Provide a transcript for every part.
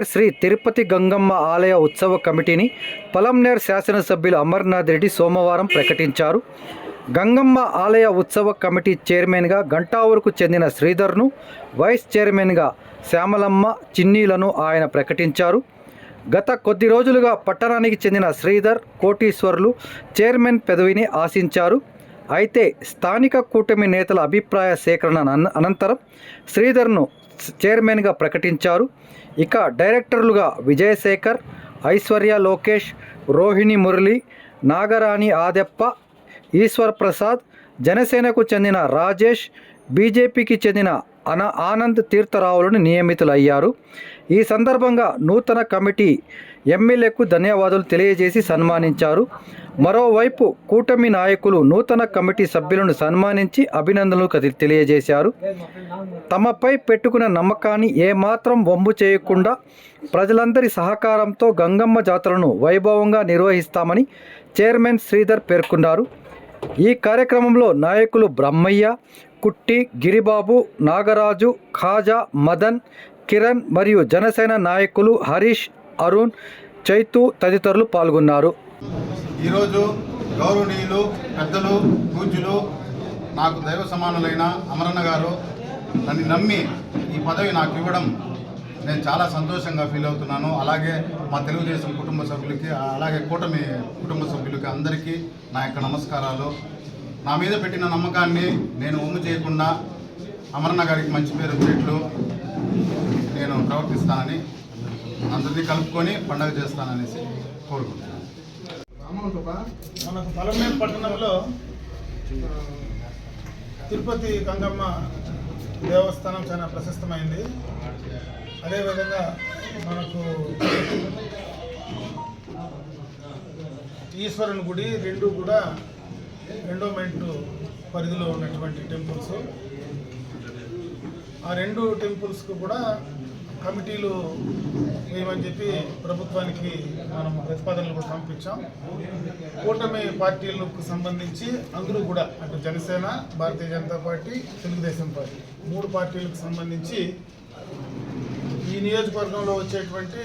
పలంనేర్ శ్రీ తిరుపతి గంగమ్మ ఆలయ ఉత్సవ కమిటీని పలంనేర్ శాసనసభ్యులు అమర్నాథ్ రెడ్డి సోమవారం ప్రకటించారు. గంగమ్మ ఆలయ ఉత్సవ కమిటీ చైర్మన్గా గంటావూరుకు చెందిన శ్రీధర్ను వైస్ చైర్మన్గా శ్యామలమ్మ చిన్నీలను ఆయన ప్రకటించారు. గత కొద్ది రోజులుగా పట్టణానికి చెందిన శ్రీధర్ కోటీశ్వర్లు చైర్మన్ పదవిని ఆశించారు. అయితే స్థానిక కూటమి నేతల అభిప్రాయ సేకరణ అనంతరం శ్రీధర్ను చైర్మన్గా ప్రకటించారు. ఇక డైరెక్టర్లుగా విజయశేఖర్ ఐశ్వర్య లోకేష్ రోహిణి మురళి నాగరాణి ఆదెప్ప ఈశ్వర్ ప్రసాద్ జనసేనకు చెందిన రాజేష్ బీజేపీకి చెందిన అన ఆనంద్ తీర్థరావులను నియమితులయ్యారు. ఈ సందర్భంగా నూతన కమిటీ ఎమ్మెల్యేకు ధన్యవాదాలు తెలియజేసి సన్మానించారు. మరోవైపు కూటమి నాయకులు నూతన కమిటీ సభ్యులను సన్మానించి అభినందనలు తెలియజేశారు. తమపై పెట్టుకున్న నమ్మకాన్ని ఏమాత్రం వమ్ము చేయకుండా ప్రజలందరి సహకారంతో గంగమ్మ జాతరను వైభవంగా నిర్వహిస్తామని చైర్మన్ శ్రీధర్ పేర్కొన్నారు. ఈ కార్యక్రమంలో నాయకులు బ్రహ్మయ్య కుట్టి గిరిబాబు నాగరాజు ఖాజా మదన్ కిరణ్ మరియు జనసేన నాయకులు హరీష్ అరుణ్ చైతు తదితరులు పాల్గొన్నారు. ఈరోజు గౌరవనీయులు పెద్దలు పూజ్యులు నాకు దైవ సమానులైన అమరన్న గారు నన్ను నమ్మి ఈ పదవి నాకు ఇవ్వడం నేను చాలా సంతోషంగా ఫీల్ అవుతున్నాను. అలాగే మా తెలుగుదేశం కుటుంబ సభ్యులకి అలాగే కూటమి కుటుంబ సభ్యులకి అందరికీ నా యొక్క నమస్కారాలు. నా మీద పెట్టిన నమ్మకాన్ని నేను ఒమ్ము చేయకుండా అమరన్న గారికి మంచి పేరు వచ్చేట్లు నేను ప్రవర్తిస్తానని అందరినీ కలుపుకొని పండగ చేస్తాననేసి కోరుకుంటున్నాను. మనకు పలమనేరు పట్టణంలో తిరుపతి గంగమ్మ దేవస్థానం చాలా ప్రశస్తమైంది. అదేవిధంగా మనకు ఈశ్వరుని గుడి రెండు కూడా ఎండోమెంట్ పరిధిలో ఉన్నటువంటి టెంపుల్స్. ఆ రెండు టెంపుల్స్కు కూడా కమిటీలు వేయమని చెప్పి ప్రభుత్వానికి మనం ప్రతిపాదనలు కూడా పంపించాం. కూటమి పార్టీలకు సంబంధించి అందరూ కూడా అటు జనసేన భారతీయ జనతా పార్టీ తెలుగుదేశం పార్టీ మూడు పార్టీలకు సంబంధించి ఈ నియోజకవర్గంలో వచ్చేటువంటి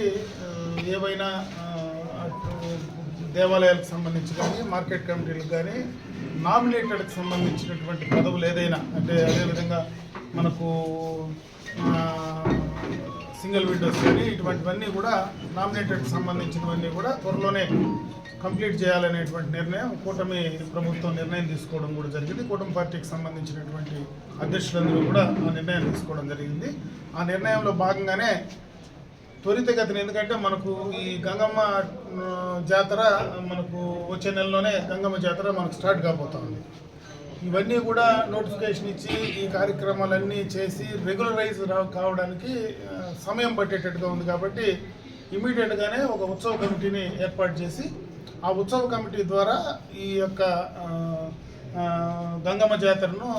ఏవైనా అటు దేవాలయాలకు సంబంధించి కానీ మార్కెట్ కమిటీలకు కానీ నామినేటెడ్కి సంబంధించినటువంటి పదవులు ఏదైనా అంటే అదేవిధంగా మనకు సింగిల్ విండోస్ కానీ ఇటువంటివన్నీ కూడా నామినేటెడ్కి సంబంధించినవన్నీ కూడా త్వరలోనే కంప్లీట్ చేయాలనేటువంటి నిర్ణయం కూటమి ప్రభుత్వం నిర్ణయం తీసుకోవడం కూడా జరిగింది. కూటమి పార్టీకి సంబంధించినటువంటి అధ్యక్షులందరూ కూడా ఆ నిర్ణయం తీసుకోవడం జరిగింది. ఆ నిర్ణయంలో భాగంగానే త్వరితగతిన ఎందుకంటే మనకు ఈ గంగమ్మ జాతర మనకు వచ్చే నెలలోనే గంగమ్మ జాతర మనకు స్టార్ట్ కాబోతోంది ఇవన్నీ కూడా నోటిఫికేషన్ ఇచ్చి ఈ కార్యక్రమాలన్నీ చేసి రెగ్యులరైజ్ రా- కావడానికి సమయం పట్టేటట్టుగా ఉంది కాబట్టి ఇమీడియట్గానే ఒక ఉత్సవ కమిటీని ఏర్పాటు చేసి ఆ ఉత్సవ కమిటీ ద్వారా ఈ యొక్క గంగమ్మ జాతరను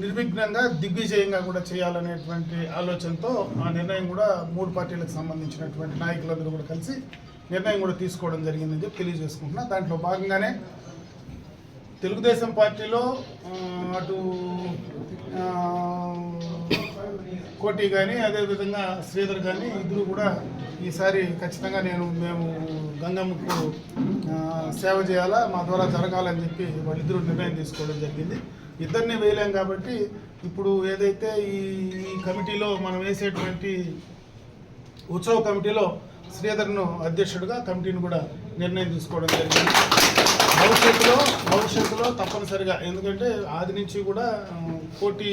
నిర్విఘ్నంగా దిగ్విజయంగా కూడా చేయాలనేటువంటి ఆలోచనతో ఆ నిర్ణయం కూడా మూడు పార్టీలకు సంబంధించినటువంటి నాయకులందరూ కూడా కలిసి నిర్ణయం కూడా తీసుకోవడం జరిగిందని చెప్పి తెలియజేసుకుంటున్నా. దాంట్లో భాగంగానే తెలుగుదేశం పార్టీలో అటు కోటి కానీ అదేవిధంగా శ్రీధర్ కానీ ఇద్దరు కూడా ఈసారి ఖచ్చితంగా నేను మేము గంగమ్మకు సేవ చేయాలా మా ద్వారా జరగాలని చెప్పి వాళ్ళిద్దరూ నిర్ణయం తీసుకోవడం జరిగింది. ఇద్దరిని వేయలేం కాబట్టి ఇప్పుడు ఏదైతే ఈ ఈ కమిటీలో మనం వేసేటువంటి ఉత్సవ కమిటీలో శ్రీధర్ను అధ్యక్షుడిగా కమిటీని కూడా నిర్ణయం తీసుకోవడం జరిగింది. భవిష్యత్తులో భవిష్యత్తులో తప్పనిసరిగా ఎందుకంటే ఆది నుంచి కూడా కోటి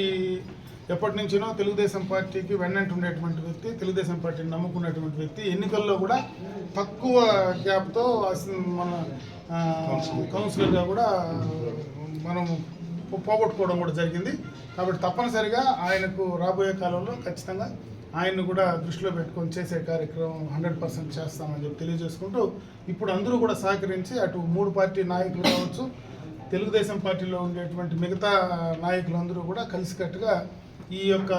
ఎప్పటి నుంచినో తెలుగుదేశం పార్టీకి వెన్నంటి ఉండేటువంటి వ్యక్తి తెలుగుదేశం పార్టీని నమ్ముకున్నటువంటి వ్యక్తి. ఎన్నికల్లో కూడా తక్కువ గ్యాప్తో మన కౌన్సిలర్గా కూడా మనం పోగొట్టుకోవడం కూడా జరిగింది. కాబట్టి తప్పనిసరిగా ఆయనకు రాబోయే కాలంలో ఖచ్చితంగా ఆయన్ని కూడా దృష్టిలో పెట్టుకొని చేసే కార్యక్రమం హండ్రెడ్ పర్సెంట్ చేస్తామని చెప్పి తెలియజేసుకుంటూ ఇప్పుడు అందరూ కూడా సహకరించి అటు మూడు పార్టీ నాయకులు కావచ్చు తెలుగుదేశం పార్టీలో ఉండేటువంటి మిగతా నాయకులందరూ కూడా కలిసికట్టుగా ఈ యొక్క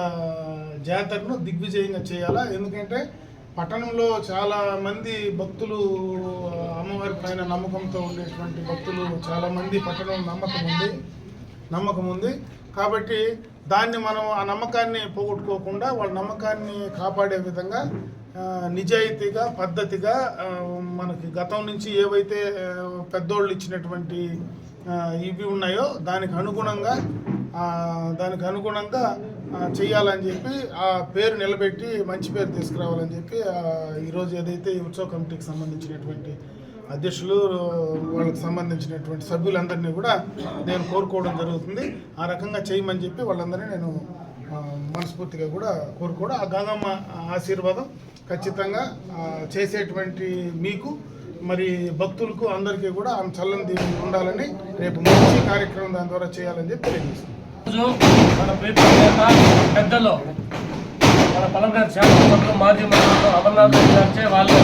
జాతరను దిగ్విజయంగా చేయాలా? ఎందుకంటే పట్టణంలో చాలా మంది భక్తులు అమ్మవారి పైన నమ్మకంతో ఉండేటువంటి భక్తులు చాలామంది పట్టణం పట్టణంలో నమ్మకం ఉంది నమ్మకం ఉంది. కాబట్టి దాన్ని మనం ఆ నమ్మకాన్ని పోగొట్టుకోకుండా వాళ్ళ నమ్మకాన్ని కాపాడే విధంగా నిజాయితీగా పద్ధతిగా మనకి గతం నుంచి ఏవైతే పెద్దోళ్ళు ఇచ్చినటువంటి ఇవి ఉన్నాయో దానికి అనుగుణంగా దానికి అనుగుణంగా చేయాలని చెప్పి ఆ పేరు నిలబెట్టి మంచి పేరు తీసుకురావాలని చెప్పి ఈరోజు ఏదైతే ఈ ఉత్సవ కమిటీకి సంబంధించినటువంటి అధ్యక్షులు వాళ్ళకి సంబంధించినటువంటి సభ్యులందరినీ కూడా నేను కోరుకోవడం జరుగుతుంది. ఆ రకంగా చేయమని చెప్పి వాళ్ళందరినీ నేను మనస్ఫూర్తిగా కూడా కోరుకోవడం. ఆ గంగమ్మ ఆశీర్వాదం ఖచ్చితంగా చేసేటువంటి మీకు మరి భక్తులకు అందరికీ కూడా ఆమె చల్లని దీవెన ఉండాలని రేపు మంచి కార్యక్రమం దాని ద్వారా చేయాలని చెప్పి తెలియజేస్తున్నాను. రోజు మన పేపర్ నేత పెద్దలు మన పలమనేరు శాసనసభ్యులు మాజీ మంత్రులు అమర్నాథ్ రెడ్డి గారిచే వాళ్ళు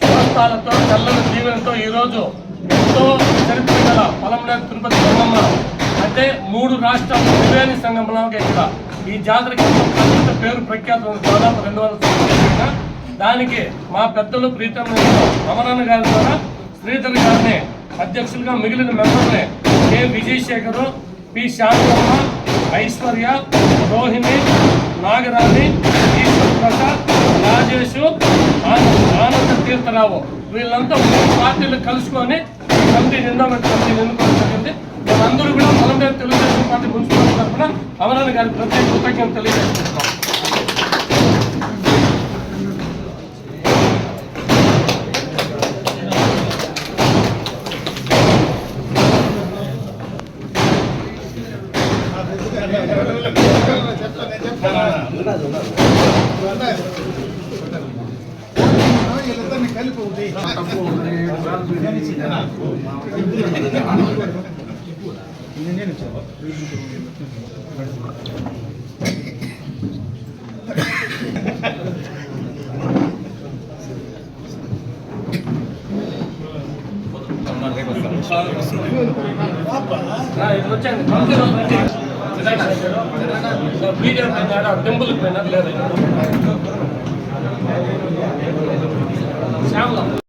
స్వస్థాలతో చల్లని దీవెనతో ఈరోజు ఎంతో చరిత్ర గల పలమనేరు తిరుపతి సంగమ. అంటే మూడు రాష్ట్రాల త్రివేణి సంగమంలోకి ఇక్కడ. ఈ జాతరకి ప్రసిద్ధ పేరు ప్రఖ్యాతం దాదాపు రెండు వందల దానికి మా పెద్దలు ప్రీతం నేతలు గారి ద్వారా శ్రీధర్ గారిని అధ్యక్షులుగా మిగిలిన మెంబర్ని కె. విజయశేఖరు పి శాంతమ్మ ఐశ్వర్య రోహిణి నాగరాణి ఈశ్వర్ ప్రసాద్ రాజేష్ ఆనంద తీర్థరావు. వీళ్ళంతా మూడు పార్టీలు కలుసుకొని కమిటీ నిందామెంట్ కమిటీ నిన్నుకోవడం జరిగింది వాళ్ళందరూ కూడా మనం తెలుగుదేశం పార్టీ మున్సిపల్ తరఫున అమరాన్ని గారికి ప్రత్యేక కృతజ్ఞత తెలియజేస్తున్నాం. ఆ, ఇది వచ్చాను కమిటీలో పెట్టి బీజేపీ పోయినాడు టెంపుల్కి పోయినాడు లేదు శ్యామల